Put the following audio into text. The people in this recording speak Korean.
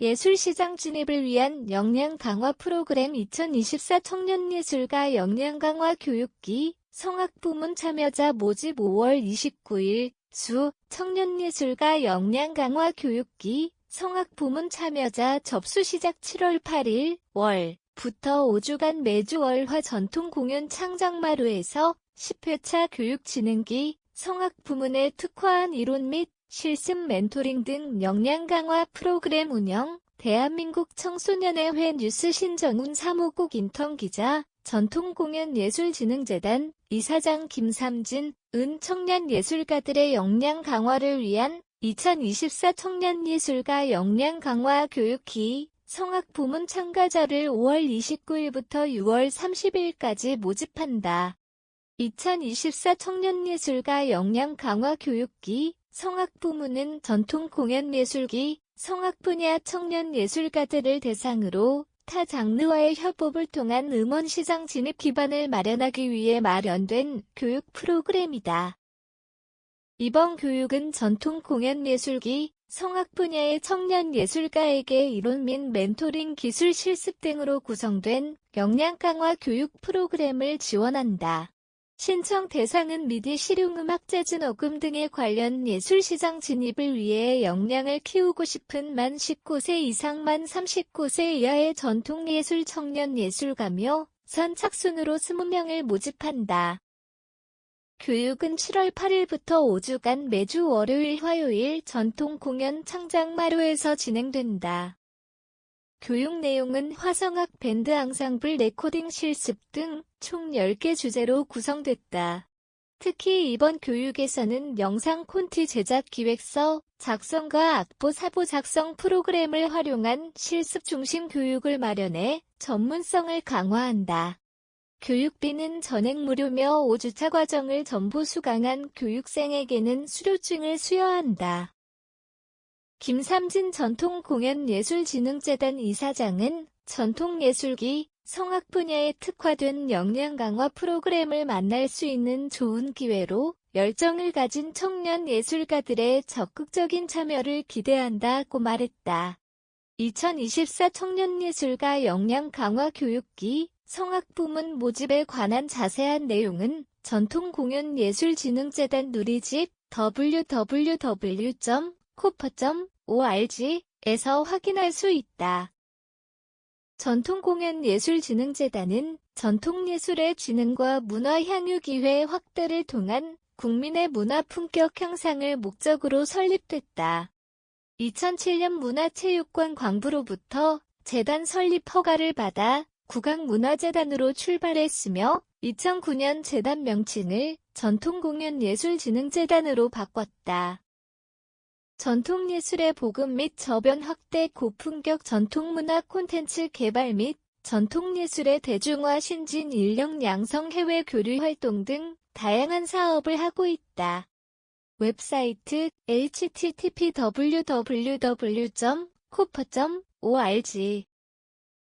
예술시장 진입을 위한 역량 강화 프로그램 2024 청년예술가 역량 강화 교육기 성악부문 참여자 모집 5월 29일 수 청년예술가 역량 강화 교육기 성악부문 참여자 접수 시작 7월 8일 월 부터 5주간 매주 월화 전통 공연 창작마루에서 10회차 교육진흥기 성악 부문에 특화한 이론 및 실습 멘토링 등 역량 강화 프로그램 운영, 대한민국 청소년의회 뉴스 신정훈 사무국 인턴 기자, 전통공연예술진흥재단 이사장 김삼진, 은 청년 예술가들의 역량 강화를 위한 2024 청년예술가 역량 강화 교육기 성악 부문 참가자를 5월 29일부터 6월 30일까지 모집한다. 2024 청년예술가 역량 강화 교육기 성악 부문은 전통 공연 예술기 성악 분야 청년 예술가들을 대상으로 타 장르와의 협업을 통한 음원 시장 진입 기반을 마련하기 위해 마련된 교육 프로그램이다. 이번 교육은 전통 공연 예술기 성악 분야의 청년 예술가에게 이론 및 멘토링 기술 실습 등으로 구성된 역량 강화 교육 프로그램을 지원한다. 신청 대상은 미디 실용음악 재즈 녹음 등에 관련 예술시장 진입을 위해 역량을 키우고 싶은 만 19세 이상 만 39세 이하의 전통예술 청년 예술가며 선착순으로 20명을 모집한다. 교육은 7월 8일부터 5주간 매주 월요일 화요일 전통 공연 창작마루에서 진행된다. 교육 내용은 화성악 밴드 앙상블 레코딩 실습 등 총 10개 주제로 구성됐다. 특히 이번 교육에서는 영상 콘티 제작 기획서, 작성과 악보 사보 작성 프로그램을 활용한 실습 중심 교육을 마련해 전문성을 강화한다. 교육비는 전액 무료며 5주차 과정을 전부 수강한 교육생에게는 수료증을 수여한다. 김삼진 전통공연예술진흥재단 이사장은 전통예술기, 성악 분야에 특화된 역량 강화 프로그램을 만날 수 있는 좋은 기회로 열정을 가진 청년 예술가들의 적극적인 참여를 기대한다고 말했다. 2024 청년예술가 역량 강화 교육기 성악 부문 모집에 관한 자세한 내용은 전통공연예술진흥재단 누리집 www. 코퍼 .org에서 확인할 수 있다. 전통공연예술진흥재단은 전통예술의 진흥과 문화 향유 기회 확대를 통한 국민의 문화 품격 향상을 목적으로 설립됐다. 2007년 문화체육관 광부로부터 재단 설립 허가를 받아 국악문화재단으로 출발했으며 2009년 재단 명칭을 전통공연예술진흥재단으로 바꿨다. 전통예술의 보급 및 저변 확대 고품격 전통문화 콘텐츠 개발 및 전통예술의 대중화 신진 인력 양성 해외 교류 활동 등 다양한 사업을 하고 있다. 웹사이트 http www.cooper.org